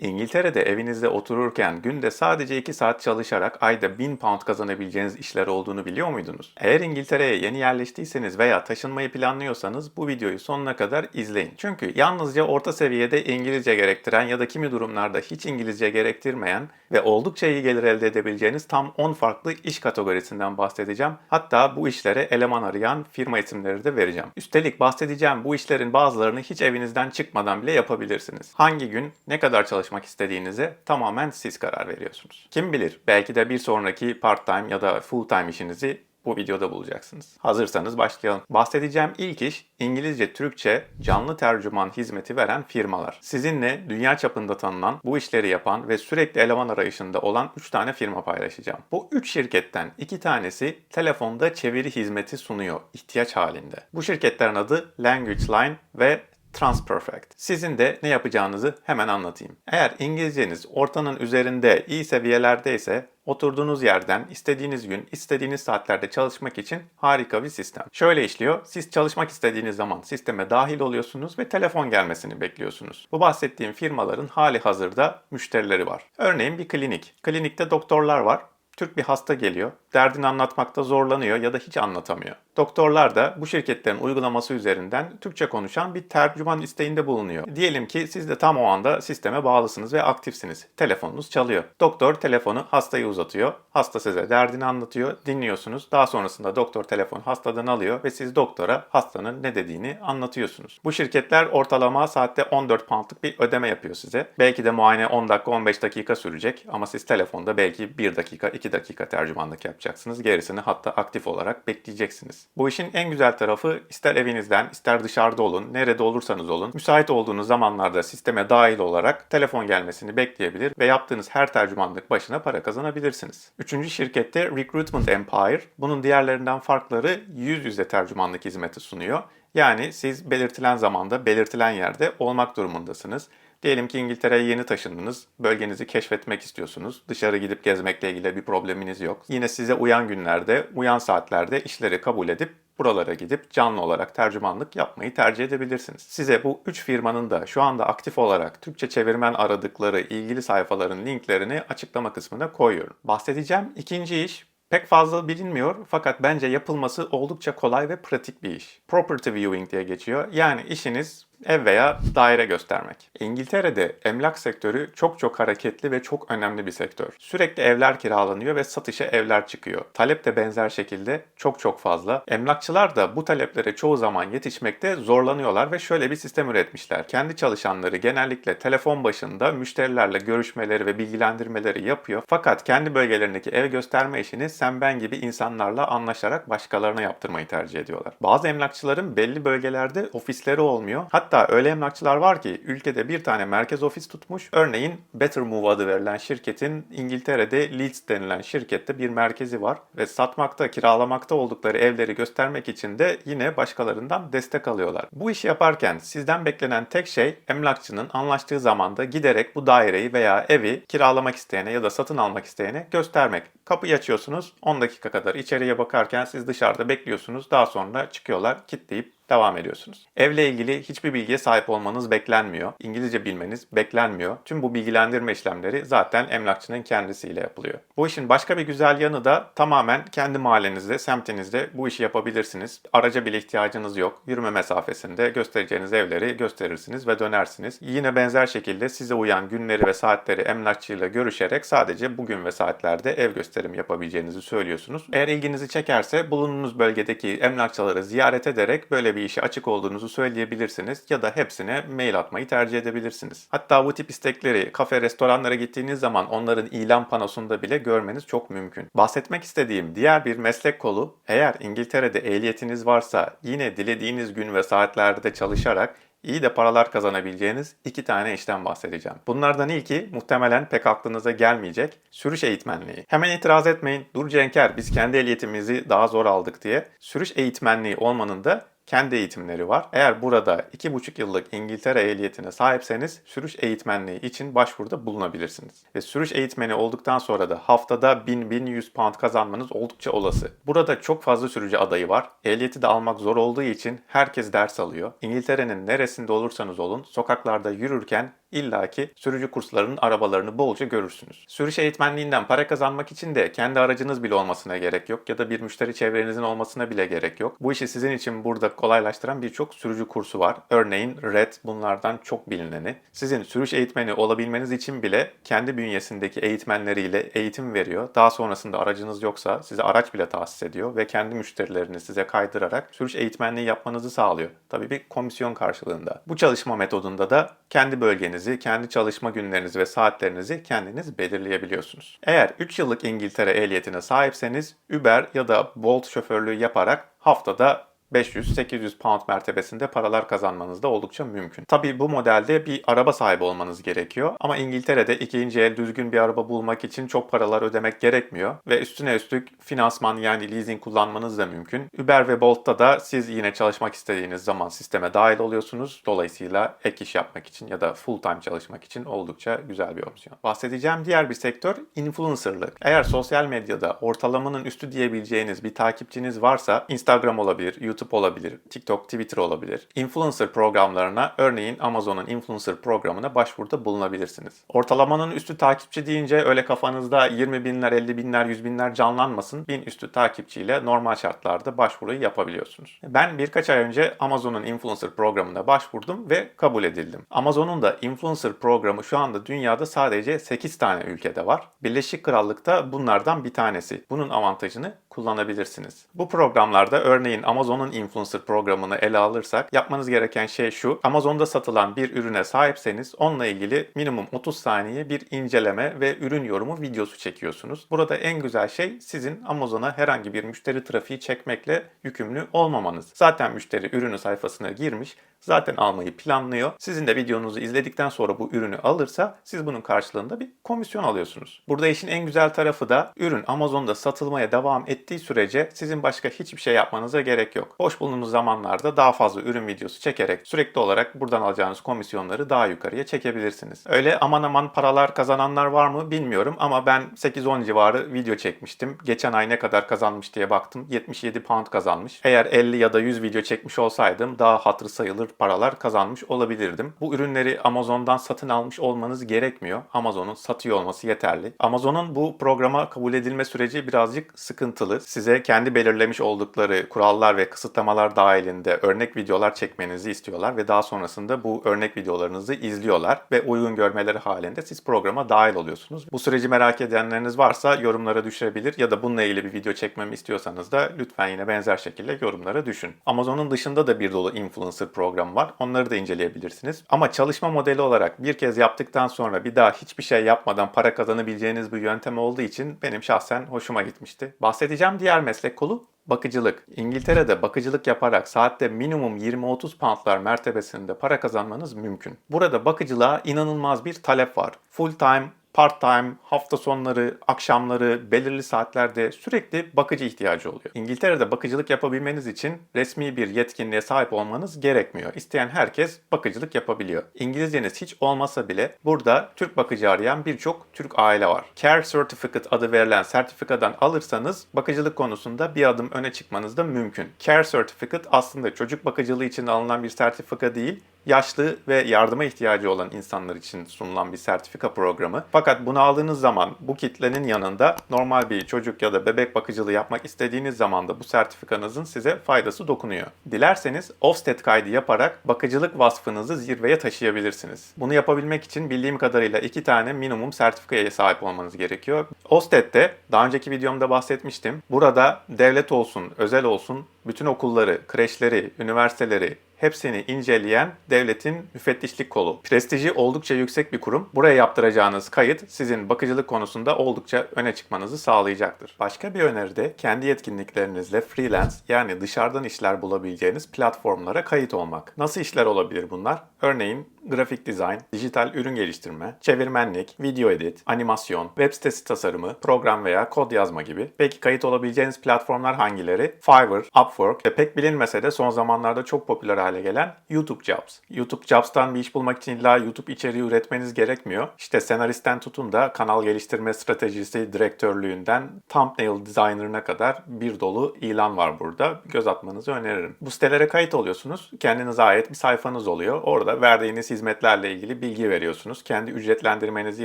İngiltere'de evinizde otururken günde sadece 2 saat çalışarak ayda 1000 pound kazanabileceğiniz işler olduğunu biliyor muydunuz? Eğer İngiltere'ye yeni yerleştiyseniz veya taşınmayı planlıyorsanız bu videoyu sonuna kadar izleyin. Çünkü yalnızca orta seviyede İngilizce gerektiren ya da kimi durumlarda hiç İngilizce gerektirmeyen ve oldukça iyi gelir elde edebileceğiniz tam 10 farklı iş kategorisinden bahsedeceğim. Hatta bu işlere eleman arayan firma isimleri de vereceğim. Üstelik bahsedeceğim bu işlerin bazılarını hiç evinizden çıkmadan bile yapabilirsiniz. Hangi gün ne kadar çalışmak istediğinize tamamen siz karar veriyorsunuz. Kim bilir belki de bir sonraki part-time ya da full-time işinizi bu videoda bulacaksınız. Hazırsanız başlayalım. Bahsedeceğim ilk iş İngilizce Türkçe canlı tercüman hizmeti veren firmalar. Sizinle dünya çapında tanınan, bu işleri yapan ve sürekli eleman arayışında olan 3 tane firma paylaşacağım. Bu 3 şirketten 2 tanesi telefonda çeviri hizmeti sunuyor ihtiyaç halinde. Bu şirketlerin adı Language Line ve Transperfect. Sizin de ne yapacağınızı hemen anlatayım. Eğer İngilizceniz ortanın üzerinde iyi seviyelerdeyse oturduğunuz yerden istediğiniz gün, istediğiniz saatlerde çalışmak için harika bir sistem. Şöyle işliyor. Siz çalışmak istediğiniz zaman sisteme dahil oluyorsunuz ve telefon gelmesini bekliyorsunuz. Bu bahsettiğim firmaların hali hazırda müşterileri var. Örneğin bir klinik. Klinikte doktorlar var. Türk bir hasta geliyor, derdini anlatmakta zorlanıyor ya da hiç anlatamıyor. Doktorlar da bu şirketlerin uygulaması üzerinden Türkçe konuşan bir tercüman isteğinde bulunuyor. Diyelim ki siz de tam o anda sisteme bağlısınız ve aktifsiniz. Telefonunuz çalıyor. Doktor telefonu hastaya uzatıyor. Hasta size derdini anlatıyor, dinliyorsunuz. Daha sonrasında doktor telefonu hastadan alıyor ve siz doktora hastanın ne dediğini anlatıyorsunuz. Bu şirketler ortalama saatte 14 poundlık bir ödeme yapıyor size. Belki de muayene 10 dakika 15 dakika sürecek ama siz telefonda belki 1 dakika 2 dakika tercümanlık yapacaksınız. Gerisini hatta aktif olarak bekleyeceksiniz. Bu işin en güzel tarafı ister evinizden ister dışarıda olun, nerede olursanız olun, müsait olduğunuz zamanlarda sisteme dahil olarak telefon gelmesini bekleyebilir ve yaptığınız her tercümanlık başına para kazanabilirsiniz. Üçüncü şirkette Recruitment Empire. Bunun diğerlerinden farkları yüz yüze tercümanlık hizmeti sunuyor. Yani siz belirtilen zamanda, belirtilen yerde olmak durumundasınız. Diyelim ki İngiltere'ye yeni taşındınız, bölgenizi keşfetmek istiyorsunuz, dışarı gidip gezmekle ilgili bir probleminiz yok. Yine size uyan günlerde, uyan saatlerde işleri kabul edip buralara gidip canlı olarak tercümanlık yapmayı tercih edebilirsiniz. Size bu 3 firmanın da şu anda aktif olarak Türkçe çevirmen aradıkları ilgili sayfaların linklerini açıklama kısmına koyuyorum. Bahsedeceğim ikinci iş Pek fazla bilinmiyor fakat bence yapılması oldukça kolay ve pratik bir iş. Property viewing diye geçiyor. Yani işiniz ev veya daire göstermek. İngiltere'de emlak sektörü çok çok hareketli ve çok önemli bir sektör. Sürekli evler kiralanıyor ve satışa evler çıkıyor. Talep de benzer şekilde çok çok fazla. Emlakçılar da bu taleplere çoğu zaman yetişmekte zorlanıyorlar ve şöyle bir sistem üretmişler. Kendi çalışanları genellikle telefon başında müşterilerle görüşmeleri ve bilgilendirmeleri yapıyor. Fakat kendi bölgelerindeki ev gösterme işini sen ben gibi insanlarla anlaşarak başkalarına yaptırmayı tercih ediyorlar. Bazı emlakçıların belli bölgelerde ofisleri olmuyor. Hatta öyle emlakçılar var ki ülkede bir tane merkez ofis tutmuş. Örneğin Better Move adı verilen şirketin İngiltere'de Leeds denilen şirkette bir merkezi var ve satmakta, kiralamakta oldukları evleri göstermek için de yine başkalarından destek alıyorlar. Bu işi yaparken sizden beklenen tek şey emlakçının anlaştığı zamanda giderek bu daireyi veya evi kiralamak isteyene ya da satın almak isteyene göstermek. Kapıyı açıyorsunuz, 10 dakika kadar içeriye bakarken siz dışarıda bekliyorsunuz. Daha sonra çıkıyorlar, kilitleyip devam ediyorsunuz. Evle ilgili hiçbir bilgiye sahip olmanız beklenmiyor. İngilizce bilmeniz beklenmiyor. Tüm bu bilgilendirme işlemleri zaten emlakçının kendisiyle yapılıyor. Bu işin başka bir güzel yanı da tamamen kendi mahallenizde, semtinizde bu işi yapabilirsiniz. Araca bile ihtiyacınız yok. Yürüme mesafesinde göstereceğiniz evleri gösterirsiniz ve dönersiniz. Yine benzer şekilde size uyan günleri ve saatleri emlakçıyla görüşerek sadece bugün ve saatlerde ev gösterim yapabileceğinizi söylüyorsunuz. Eğer ilginizi çekerse bulunduğunuz bölgedeki emlakçıları ziyaret ederek böyle bir işe açık olduğunuzu söyleyebilirsiniz ya da hepsine mail atmayı tercih edebilirsiniz. Hatta bu tip istekleri kafe, restoranlara gittiğiniz zaman onların ilan panosunda bile görmeniz çok mümkün. Bahsetmek istediğim diğer bir meslek kolu eğer İngiltere'de ehliyetiniz varsa yine dilediğiniz gün ve saatlerde çalışarak iyi de paralar kazanabileceğiniz iki tane işten bahsedeceğim. Bunlardan ilki muhtemelen pek aklınıza gelmeyecek sürüş eğitmenliği. Hemen itiraz etmeyin. Dur Cenker biz kendi ehliyetimizi daha zor aldık diye. Sürüş eğitmenliği olmanın da kendi eğitimleri var. Eğer burada 2,5 yıllık İngiltere ehliyetine sahipseniz sürüş eğitmenliği için başvuruda bulunabilirsiniz. Ve sürüş eğitmeni olduktan sonra da haftada 1000-1100 pound kazanmanız oldukça olası. Burada çok fazla sürücü adayı var. Ehliyeti de almak zor olduğu için herkes ders alıyor. İngiltere'nin neresinde olursanız olun sokaklarda yürürken illaki sürücü kurslarının arabalarını bolca görürsünüz. Sürüş eğitmenliğinden para kazanmak için de kendi aracınız bile olmasına gerek yok ya da bir müşteri çevrenizin olmasına bile gerek yok. Bu işi sizin için burada kolaylaştıran birçok sürücü kursu var. Örneğin Red bunlardan çok bilineni. Sizin sürüş eğitmeni olabilmeniz için bile kendi bünyesindeki eğitmenleriyle eğitim veriyor. Daha sonrasında aracınız yoksa size araç bile tahsis ediyor ve kendi müşterilerini size kaydırarak sürüş eğitmenliği yapmanızı sağlıyor. Tabii bir komisyon karşılığında. Bu çalışma metodunda da kendi bölgenizi, kendi çalışma günlerinizi ve saatlerinizi kendiniz belirleyebiliyorsunuz. Eğer 3 yıllık İngiltere ehliyetine sahipseniz Uber ya da Bolt şoförlüğü yaparak haftada 500-800 pound mertebesinde paralar kazanmanız da oldukça mümkün. Tabii bu modelde bir araba sahibi olmanız gerekiyor ama İngiltere'de ikinci el düzgün bir araba bulmak için çok paralar ödemek gerekmiyor ve üstüne üstlük finansman yani leasing kullanmanız da mümkün. Uber ve Bolt'ta da siz yine çalışmak istediğiniz zaman sisteme dahil oluyorsunuz. Dolayısıyla ek iş yapmak için ya da full time çalışmak için oldukça güzel bir opsiyon. Bahsedeceğim diğer bir sektör influencerlık. Eğer sosyal medyada ortalamanın üstü diyebileceğiniz bir takipçiniz varsa Instagram olabilir, YouTube olabilir, TikTok, Twitter olabilir. Influencer programlarına örneğin Amazon'un influencer programına başvuruda bulunabilirsiniz. Ortalamanın üstü takipçi deyince öyle kafanızda 20 binler, 50 binler, 100 binler canlanmasın. Bin üstü takipçiyle normal şartlarda başvuruyu yapabiliyorsunuz. Ben birkaç ay önce Amazon'un influencer programına başvurdum ve kabul edildim. Amazon'un da influencer programı şu anda dünyada sadece 8 tane ülkede var. Birleşik Krallık'ta bunlardan bir tanesi. Bunun avantajını kullanabilirsiniz. Bu programlarda örneğin Amazon'un influencer programını ele alırsak yapmanız gereken şey şu. Amazon'da satılan bir ürüne sahipseniz onunla ilgili minimum 30 saniye bir inceleme ve ürün yorumu videosu çekiyorsunuz. Burada en güzel şey sizin Amazon'a herhangi bir müşteri trafiği çekmekle yükümlü olmamanız. Zaten müşteri ürünü sayfasına girmiş, zaten almayı planlıyor. Sizin de videonuzu izledikten sonra bu ürünü alırsa siz bunun karşılığında bir komisyon alıyorsunuz. Burada işin en güzel tarafı da ürün Amazon'da satılmaya devam ettiği sürece sizin başka hiçbir şey yapmanıza gerek yok. Boş bulunduğunuz zamanlarda daha fazla ürün videosu çekerek sürekli olarak buradan alacağınız komisyonları daha yukarıya çekebilirsiniz. Öyle aman aman paralar kazananlar var mı bilmiyorum ama ben 8-10 civarı video çekmiştim. Geçen ay ne kadar kazanmış diye baktım. 77 pound kazanmış. Eğer 50 ya da 100 video çekmiş olsaydım daha hatırı sayılır paralar kazanmış olabilirdim. Bu ürünleri Amazon'dan satın almış olmanız gerekmiyor. Amazon'un satıyor olması yeterli. Amazon'un bu programa kabul edilme süreci birazcık sıkıntılı. Size kendi belirlemiş oldukları kurallar ve kısıtlamalar dahilinde örnek videolar çekmenizi istiyorlar ve daha sonrasında bu örnek videolarınızı izliyorlar ve uygun görmeleri halinde siz programa dahil oluyorsunuz. Bu süreci merak edenleriniz varsa yorumlara düşebilir ya da bununla ilgili bir video çekmemi istiyorsanız da lütfen yine benzer şekilde yorumlara düşün. Amazon'un dışında da bir dolu influencer programı var. Onları da inceleyebilirsiniz. Ama çalışma modeli olarak bir kez yaptıktan sonra bir daha hiçbir şey yapmadan para kazanabileceğiniz bir yöntem olduğu için benim şahsen hoşuma gitmişti. Bahsedeceğim diğer meslek kolu Bakıcılık. İngiltere'de bakıcılık yaparak saatte minimum 20-30 poundlar mertebesinde para kazanmanız mümkün. Burada bakıcılığa inanılmaz bir talep var. Full time part time, hafta sonları, akşamları, belirli saatlerde sürekli bakıcı ihtiyacı oluyor. İngiltere'de bakıcılık yapabilmeniz için resmi bir yetkinliğe sahip olmanız gerekmiyor. İsteyen herkes bakıcılık yapabiliyor. İngilizceniz hiç olmasa bile burada Türk bakıcı arayan birçok Türk aile var. Care Certificate adı verilen sertifikadan alırsanız bakıcılık konusunda bir adım öne çıkmanız da mümkün. Care Certificate aslında çocuk bakıcılığı için alınan bir sertifika değil, yaşlı ve yardıma ihtiyacı olan insanlar için sunulan bir sertifika programı. Fakat bunu aldığınız zaman bu kitlenin yanında normal bir çocuk ya da bebek bakıcılığı yapmak istediğiniz zaman da bu sertifikanızın size faydası dokunuyor. Dilerseniz Ofsted kaydı yaparak bakıcılık vasfınızı zirveye taşıyabilirsiniz. Bunu yapabilmek için bildiğim kadarıyla iki tane minimum sertifikaya sahip olmanız gerekiyor. Ofsted'de daha önceki videomda bahsetmiştim. Burada devlet olsun, özel olsun bütün okulları, kreşleri, üniversiteleri, hepsini inceleyen devletin müfettişlik kolu. Prestiji oldukça yüksek bir kurum. Buraya yaptıracağınız kayıt sizin bakıcılık konusunda oldukça öne çıkmanızı sağlayacaktır. Başka bir öneri de kendi yetkinliklerinizle freelance yani dışarıdan işler bulabileceğiniz platformlara kayıt olmak. Nasıl işler olabilir bunlar? Örneğin grafik dizayn, dijital ürün geliştirme, çevirmenlik, video edit, animasyon, web sitesi tasarımı, program veya kod yazma gibi. Peki kayıt olabileceğiniz platformlar hangileri? Fiverr, Upwork ve pek bilinmese de son zamanlarda çok popüler hale gelen YouTube Jobs. YouTube Jobs'tan bir iş bulmak için illa YouTube içeriği üretmeniz gerekmiyor. İşte senaristten tutun da kanal geliştirme stratejisi direktörlüğünden thumbnail designer'ına kadar bir dolu ilan var burada. Göz atmanızı öneririm. Bu sitelere kayıt oluyorsunuz. Kendinize ait bir sayfanız oluyor. Orada verdiğiniz hizmetlerle ilgili bilgi veriyorsunuz. Kendi ücretlendirmenizi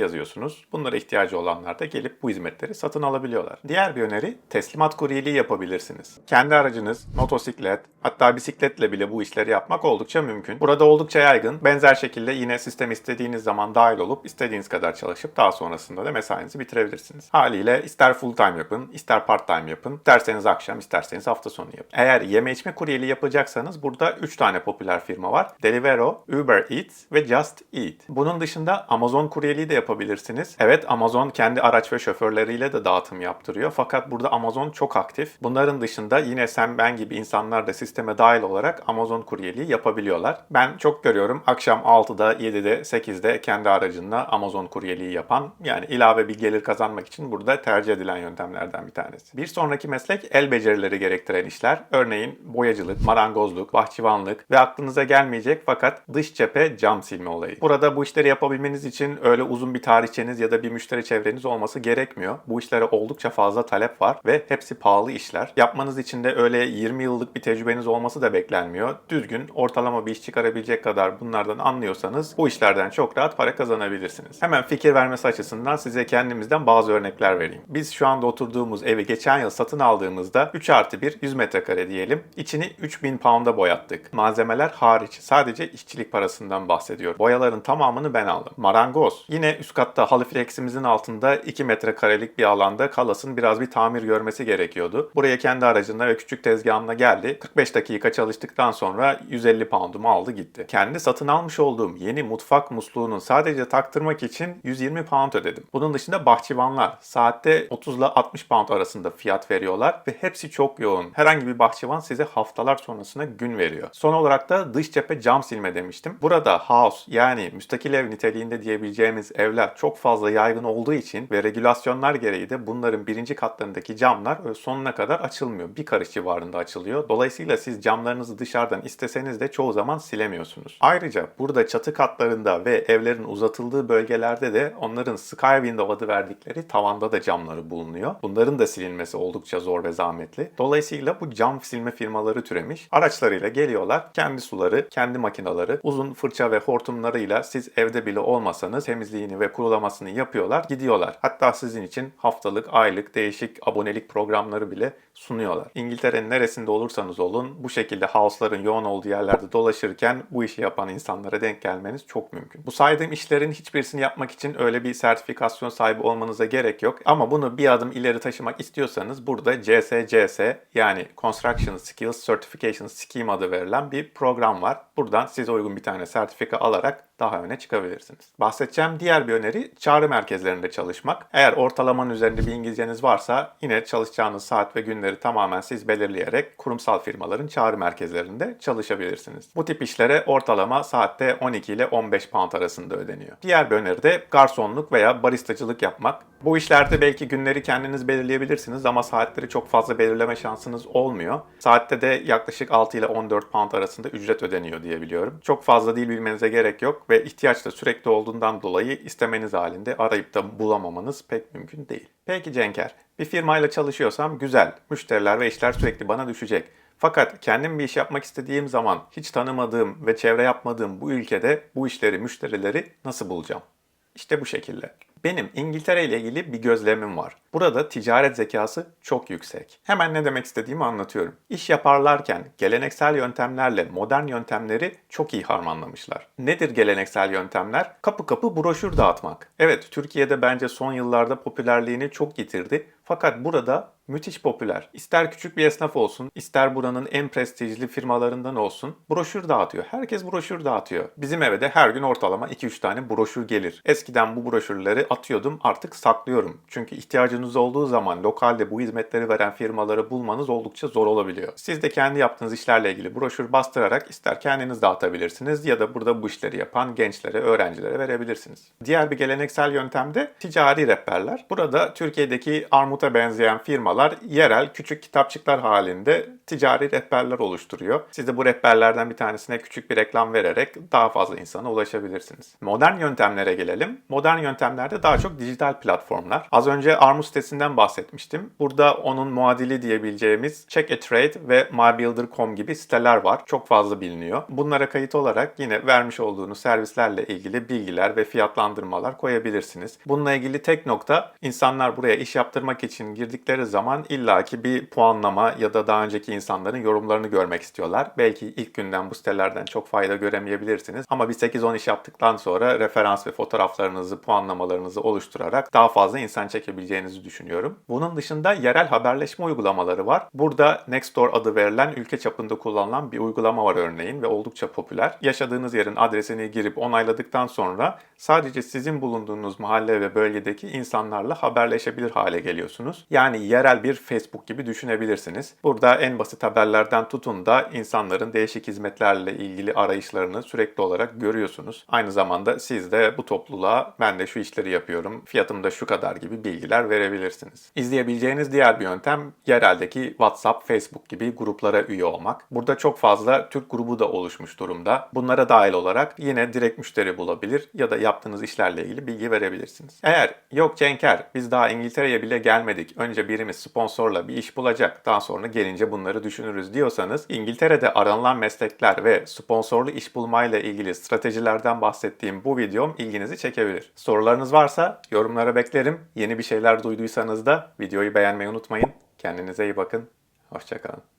yazıyorsunuz. Bunlara ihtiyacı olanlar da gelip bu hizmetleri satın alabiliyorlar. Diğer bir öneri teslimat kuryeliği yapabilirsiniz. Kendi aracınız, motosiklet, hatta bisikletle bile bu işleri yapmak oldukça mümkün. Burada oldukça yaygın. Benzer şekilde yine sistem istediğiniz zaman dahil olup istediğiniz kadar çalışıp daha sonrasında da mesainizi bitirebilirsiniz. Haliyle ister full time yapın, ister part time yapın, isterseniz akşam, isterseniz hafta sonu yapın. Eğer yeme içme kuryeliği yapacaksanız burada 3 tane popüler firma var. Deliveroo, Uber Eats ve Just Eat. Bunun dışında Amazon kuryeliği de yapabilirsiniz. Evet Amazon kendi araç ve şoförleriyle de dağıtım yaptırıyor. Fakat burada Amazon çok aktif. Bunların dışında yine sen ben gibi insanlar da sisteme dahil olarak Amazon kuryeliği yapabiliyorlar. Ben çok görüyorum akşam 6'da, 7'de, 8'de kendi aracınla Amazon kuryeliği yapan yani ilave bir gelir kazanmak için burada tercih edilen yöntemlerden bir tanesi. Bir sonraki meslek el becerileri gerektiren işler. Örneğin boyacılık, marangozluk, bahçıvanlık ve aklınıza gelmeyecek fakat dış cephe cam silme olayı. Burada bu işleri yapabilmeniz için öyle uzun bir tarihçeniz ya da bir müşteri çevreniz olması gerekmiyor. Bu işlere oldukça fazla talep var ve hepsi pahalı işler. Yapmanız için de öyle 20 yıllık bir tecrübeniz olması da beklenmiyor. Düzgün, ortalama bir iş çıkarabilecek kadar bunlardan anlıyorsanız bu işlerden çok rahat para kazanabilirsiniz. Hemen fikir vermesi açısından size kendimizden bazı örnekler vereyim. Biz şu anda oturduğumuz evi geçen yıl satın aldığımızda 3 artı 1 100 metrekare diyelim. İçini 3000 pound'a boyattık. Malzemeler hariç sadece işçilik parasından bahsediyor. Boyaların tamamını ben aldım. Marangoz. Yine üst katta halı fleximizin altında 2 metrekarelik bir alanda kalasın biraz bir tamir görmesi gerekiyordu. Buraya kendi aracında ve küçük tezgahımla geldi. 45 dakika çalıştıktan sonra 150 poundumu aldı gitti. Kendi satın almış olduğum yeni mutfak musluğunun sadece taktırmak için 120 pound ödedim. Bunun dışında bahçıvanlar saatte 30 ile 60 pound arasında fiyat veriyorlar ve hepsi çok yoğun. Herhangi bir bahçıvan size haftalar sonrasında gün veriyor. Son olarak da dış cephe cam silme demiştim. Burada house yani müstakil ev niteliğinde diyebileceğimiz evler çok fazla yaygın olduğu için ve regülasyonlar gereği de bunların birinci katlarındaki camlar öyle sonuna kadar açılmıyor. Bir karış civarında açılıyor. Dolayısıyla siz camlarınızı dışarıdan isteseniz de çoğu zaman silemiyorsunuz. Ayrıca burada çatı katlarında ve evlerin uzatıldığı bölgelerde de onların sky window adı verdikleri tavanda da camları bulunuyor. Bunların da silinmesi oldukça zor ve zahmetli. Dolayısıyla bu cam silme firmaları türemiş. Araçlarıyla geliyorlar. Kendi suları, kendi makinaları, uzun fırça ve hortumlarıyla siz evde bile olmasanız temizliğini ve kurulamasını yapıyorlar, gidiyorlar. Hatta sizin için haftalık, aylık, değişik abonelik programları bile sunuyorlar. İngiltere'nin neresinde olursanız olun bu şekilde house'ların yoğun olduğu yerlerde dolaşırken bu işi yapan insanlara denk gelmeniz çok mümkün. Bu saydığım işlerin hiçbirisini yapmak için öyle bir sertifikasyon sahibi olmanıza gerek yok. Ama bunu bir adım ileri taşımak istiyorsanız burada CSCS yani Construction Skills Certification Scheme adı verilen bir program var. Buradan size uygun bir tane sertifika alarak daha öne çıkabilirsiniz. Bahsedeceğim diğer bir öneri çağrı merkezlerinde çalışmak. Eğer ortalamanın üzerinde bir İngilizceniz varsa yine çalışacağınız saat ve günleri tamamen siz belirleyerek kurumsal firmaların çağrı merkezlerinde çalışabilirsiniz. Bu tip işlere ortalama saatte 12 ile 15 pound arasında ödeniyor. Diğer bir öneri garsonluk veya baristacılık yapmak. Bu işlerde belki günleri kendiniz belirleyebilirsiniz ama saatleri çok fazla belirleme şansınız olmuyor. Saatte de yaklaşık 6 ile 14 pound arasında ücret ödeniyor diye biliyorum. Çok fazla değil bilmenize gerek yok ve ihtiyaç da sürekli olduğundan dolayı istemeniz halinde arayıp da bulamamanız pek mümkün değil. Peki Cenker, bir firmayla çalışıyorsam güzel, müşteriler ve işler sürekli bana düşecek. Fakat kendim bir iş yapmak istediğim zaman hiç tanımadığım ve çevre yapmadığım bu ülkede bu işleri, müşterileri nasıl bulacağım? İşte bu şekilde. Benim İngiltere ile ilgili bir gözlemim var. Burada ticaret zekası çok yüksek. Hemen ne demek istediğimi anlatıyorum. İş yaparlarken geleneksel yöntemlerle modern yöntemleri çok iyi harmanlamışlar. Nedir geleneksel yöntemler? Kapı kapı broşür dağıtmak. Evet, Türkiye'de bence son yıllarda popülerliğini çok yitirdi. Fakat burada müthiş popüler. İster küçük bir esnaf olsun, ister buranın en prestijli firmalarından olsun broşür dağıtıyor. Herkes broşür dağıtıyor. Bizim eve de her gün ortalama 2-3 tane broşür gelir. Eskiden bu broşürleri atıyordum artık saklıyorum. Çünkü ihtiyacınız olduğu zaman lokalde bu hizmetleri veren firmaları bulmanız oldukça zor olabiliyor. Siz de kendi yaptığınız işlerle ilgili broşür bastırarak ister kendiniz dağıtabilirsiniz ya da burada bu işleri yapan gençlere, öğrencilere verebilirsiniz. Diğer bir geleneksel yöntem de ticari rehberler. Burada Türkiye'deki armuta benzeyen firmalar firmalar yerel küçük kitapçıklar halinde ticari rehberler oluşturuyor. Siz de bu rehberlerden bir tanesine küçük bir reklam vererek daha fazla insana ulaşabilirsiniz. Modern yöntemlere gelelim. Modern yöntemlerde daha çok dijital platformlar. Az önce Armus sitesinden bahsetmiştim. Burada onun muadili diyebileceğimiz Check a Trade ve MyBuilder.com gibi siteler var. Çok fazla biliniyor. Bunlara kayıt olarak yine vermiş olduğunuz servislerle ilgili bilgiler ve fiyatlandırmalar koyabilirsiniz. Bununla ilgili tek nokta insanlar buraya iş yaptırmak için girdikleri zaman illaki bir puanlama ya da daha önceki insanların yorumlarını görmek istiyorlar. Belki ilk günden bu sitelerden çok fayda göremeyebilirsiniz ama bir 8-10 iş yaptıktan sonra referans ve fotoğraflarınızı, puanlamalarınızı oluşturarak daha fazla insan çekebileceğinizi düşünüyorum. Bunun dışında yerel haberleşme uygulamaları var. Burada Nextdoor adı verilen ülke çapında kullanılan bir uygulama var örneğin ve oldukça popüler. Yaşadığınız yerin adresini girip onayladıktan sonra sadece sizin bulunduğunuz mahalle ve bölgedeki insanlarla haberleşebilir hale geliyorsunuz. Yani yerel bir Facebook gibi düşünebilirsiniz. Burada en basit haberlerden tutun da insanların değişik hizmetlerle ilgili arayışlarını sürekli olarak görüyorsunuz. Aynı zamanda siz de bu topluluğa ben de şu işleri yapıyorum, fiyatım da şu kadar gibi bilgiler verebilirsiniz. İzleyebileceğiniz diğer bir yöntem yereldeki WhatsApp, Facebook gibi gruplara üye olmak. Burada çok fazla Türk grubu da oluşmuş durumda. Bunlara dahil olarak yine direkt müşteri bulabilir ya da yaptığınız işlerle ilgili bilgi verebilirsiniz. Eğer yok Cenker biz daha İngiltere'ye bile gelmedik. Önce birimiz sponsorla bir iş bulacak. Daha sonra gelince bunları düşünürüz diyorsanız İngiltere'de aranılan meslekler ve sponsorlu iş bulmayla ilgili stratejilerden bahsettiğim bu videom ilginizi çekebilir. Sorularınız varsa yorumlara beklerim. Yeni bir şeyler duyduysanız da videoyu beğenmeyi unutmayın. Kendinize iyi bakın. Hoşçakalın.